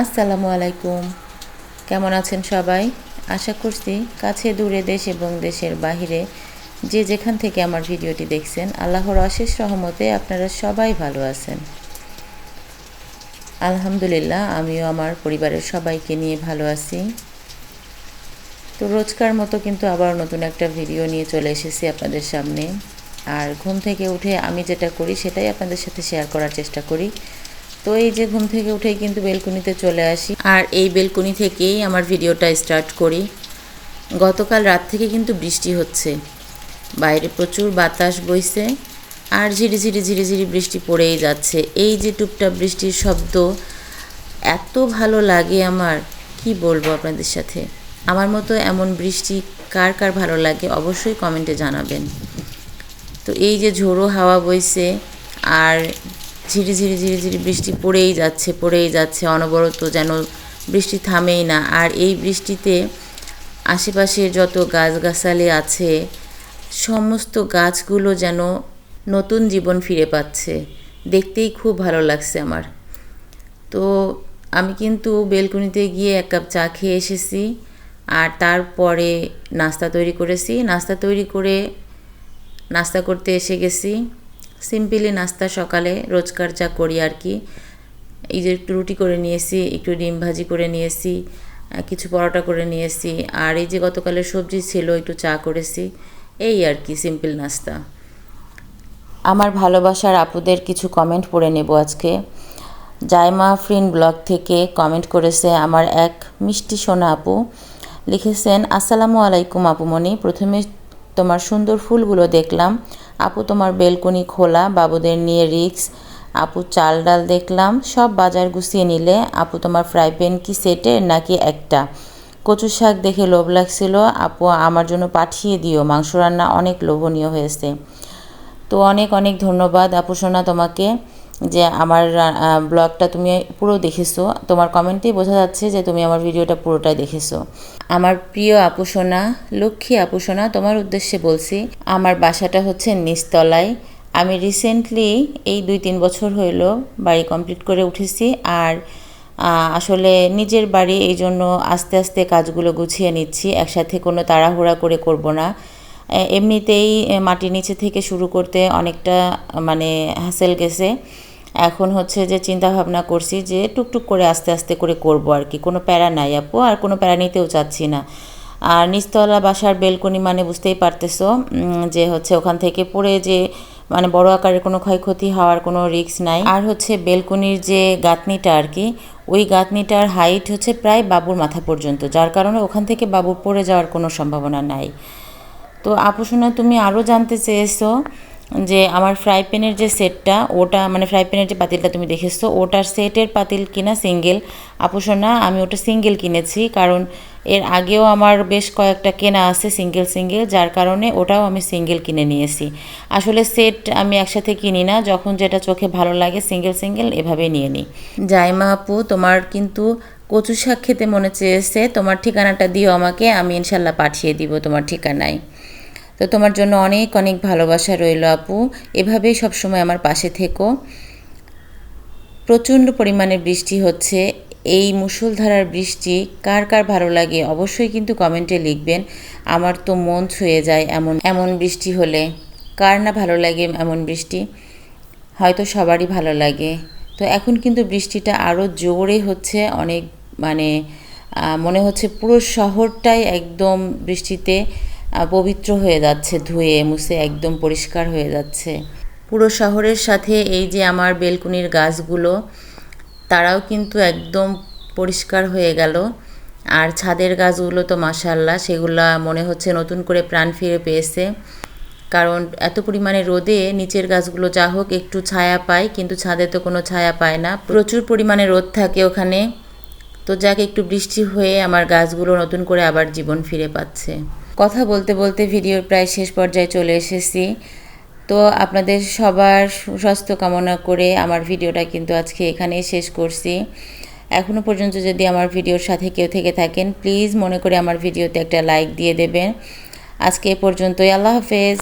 আসসালামু আলাইকুম কেমন আছেন সবাই? আশা করছি কাছে দূরে দেশ এবং দেশের বাহিরে যে যেখান থেকে আমার ভিডিওটি দেখছেন, আল্লাহর অশেষ সহমতে আপনারা সবাই ভালো আছেন। আলহামদুলিল্লাহ, আমিও আমার পরিবারের সবাইকে নিয়ে ভালো আছি। তো রোজকার মতো কিন্তু আবার নতুন একটা ভিডিও নিয়ে চলে এসেছি আপনাদের সামনে। আর ঘুম থেকে উঠে আমি যেটা করি, সেটাই আপনাদের সাথে শেয়ার করার চেষ্টা করি। তো এই যে ঘুম থেকে উঠেই কিন্তু বেলকুনিতে চলে আসি। আর এই বেলকুনি থেকেই আমার ভিডিওটা স্টার্ট করি। গতকাল রাত থেকে কিন্তু বৃষ্টি হচ্ছে। বাইরে প্রচুর বাতাস বইছে আর ঝিরি ঝিরি ঝিরি ঝিরি বৃষ্টি পড়েই যাচ্ছে। এই যে টুপটাপ বৃষ্টির শব্দ, এত ভালো লাগে আমার। কি বলব আপনাদের সাথে? আমার মতো এমন বৃষ্টি কার কার ভালো লাগে অবশ্যই কমেন্টে জানাবেন। তো এই যে ঝোড়ো হাওয়া বইছে আর ঝিরি ঝিরি ঝিরি ঝিরি বৃষ্টি পড়েই যাচ্ছে পড়েই যাচ্ছে। অনবরত যেন বৃষ্টি থামেই না। আর এই বৃষ্টিতে আশেপাশে যত গাছগাছালি আছে, সমস্ত গাছগুলো যেন নতুন জীবন ফিরে পাচ্ছে। দেখতেই খুব ভালো লাগছে আমার। তো আমি কিন্তু বেলকুনিতে গিয়ে এক কাপ চা খেয়ে এসেছি, আর তারপরে নাস্তা তৈরি করেছি। নাস্তা তৈরি করে নাস্তা করতে এসে গেছি। সিম্পলি নাস্তা সকালে রোজকার যা করি আর কি। এই যে একটু রুটি করে নিয়েছি একটু ডিম ভাজি করে নিয়েছি কিছু পরোটা করে নিয়েছি আর এই যে গতকালের সবজি ছিল, একটু চা করেছি, এই আর কি সিম্পল নাস্তা। আমার ভালোবাসার আপুদের কিছু কমেন্ট পড়ে নেব আজকে। জায়মা ফ্রিন ব্লগ থেকে কমেন্ট করেছে আমার এক মিষ্টি সোনা আপু। লিখেছেন, আসসালামু আলাইকুম আপুমণি প্রথমে তোমার সুন্দর ফুলগুলো দেখলাম। আপু তোমার বেলকনি খোলা, বাবুদের নিয়ে রিক্স, আপু চাল ডাল দেখলাম, সব বাজার গুছিয়ে নিলে, আপু তোমার ফ্রাই প্যান কি সেটের নাকি একটা? কচু শাক দেখে লোভ লাগছিল, আপু আমার জন্য পাঠিয়ে দিও, মাংস রান্না অনেক লোভনীয় হয়েছে। তো অনেক অনেক ধন্যবাদ, আপু সোনা তোমাকে। যে আমার ব্লগটা তুমি পুরো দেখেছ। তোমার কমেন্টেই বোঝা যাচ্ছে যে তুমি আমার ভিডিওটা পুরোটাই দেখেছ। আমার প্রিয় আপুসোনা লক্ষ্মী আপুসোনা তোমার উদ্দেশ্যে বলছি, আমার বাসাটা হচ্ছে নিচতলায়। আমি রিসেন্টলি এই দুই তিন বছর হইল বাড়ি কমপ্লিট করে উঠেছি আর আসলে নিজের বাড়ি এই জন্য আস্তে আস্তে কাজগুলো গুছিয়ে নিচ্ছি। একসাথে কোনো তাড়াহুড়া করে করব না। এমনিতেই মাটির নিচে থেকে শুরু করতে অনেকটা মানে হ্যাসেল গেছে। এখন হচ্ছে যে চিন্তা ভাবনা করছি যে টুকটুক করে আস্তে আস্তে করে করব আর কি। কোনো প্যারা নাই আপু, আর কোনো প্যারা নিতেও চাচ্ছি না। আর নিচতলা বাসার বেলকনি মানে বুঝতেই পারতেছো যে হচ্ছে ওখান থেকে পড়ে যে মানে বড় আকারের কোনো ক্ষয়ক্ষতি হওয়ার কোনো রিস্ক নাই। আর হচ্ছে বেলকনির যে গাঁথনিটা আর কি, ওই গাঁথনিটার হাইট হচ্ছে প্রায় বাবুর মাথা পর্যন্ত, যার কারণে ওখান থেকে বাবুর পড়ে যাওয়ার কোনো সম্ভাবনা নাই। তো আপু শোনা তুমি আরও জানতে চেয়েছো যে আমার ফ্রাই প্যানের যে সেটটা ওটা মানে ফ্রাই প্যানের যে পাতিলটা তুমি দেখেছ, ওটার সেটের পাতিল কিনা সিঙ্গেল আপোষণা আমি ওটা সিঙ্গেল কিনেছি কারণ এর আগেও আমার বেশ কয়েকটা কেনা আছে সিঙ্গেল সিঙ্গেল যার কারণে ওটাও আমি সিঙ্গেল কিনে নিয়েছি। আসলে সেট আমি একসাথে কিনি না, যখন যেটা চোখে ভালো লাগে সিঙ্গেল সিঙ্গেল এভাবে নিয়ে নিই। জাইমা আপু, তোমার কিন্তু কচু শাক খেতে মনে চেয়েছে, তোমার ঠিকানাটা দিও আমাকে, আমি ইনশাল্লাহ পাঠিয়ে দিব তোমার ঠিকানায়। তো তোমার জন্য অনেক অনেক ভালোবাসা রইল আপু। এভাবেই সবসময় আমার পাশে থেকো। প্রচণ্ড পরিমাণে বৃষ্টি হচ্ছে। এই মুসলধারার বৃষ্টি কার কার ভালো লাগে অবশ্যই কিন্তু কমেন্টে লিখবেন। আমার তো মন ছুঁয়ে যায় এমন এমন বৃষ্টি হলে। কার না ভালো লাগে এমন বৃষ্টি? হয়তো সবারই ভালো লাগে। তো এখন কিন্তু বৃষ্টিটা আরও জোরে হচ্ছে, অনেক মানে মনে হচ্ছে পুরো শহরটাই একদম বৃষ্টিতে পবিত্র হয়ে যাচ্ছে, ধুয়ে, মুছে, একদম পরিষ্কার হয়ে যাচ্ছে। পুরো শহরের সাথে এই যে আমার বেলকুনির গাছগুলো, তারাও কিন্তু একদম পরিষ্কার হয়ে গেল। আর ছাদের গাছগুলো তো মাসাল্লাহ সেগুলো মনে হচ্ছে নতুন করে প্রাণ ফিরে পেয়েছে। কারণ এত পরিমাণে রোদে নিচের গাছগুলো যা হোক, একটু ছায়া পায়, কিন্তু ছাদে তো কোনো ছায়া পায় না। প্রচুর পরিমাণে রোদ থাকে ওখানে। তো যাক, একটু বৃষ্টি হয়ে আমার গাছগুলো নতুন করে আবার জীবন ফিরে পাচ্ছে। কথা বলতে বলতে ভিডিওর প্রায় শেষ পর্যায়ে চলে এসেছি। তো আপনাদের সবার সুস্বাস্থ্য কামনা করে আমার ভিডিওটা কিন্তু আজকে এখানেই শেষ করছি। এখনও পর্যন্ত যদি আমার ভিডিওর সাথে কেউ থেকে থাকেন, প্লিজ মনে করে আমার ভিডিওতে একটা লাইক দিয়ে দেবেন। আজকে এ পর্যন্তই। আল্লাহ হাফেজ।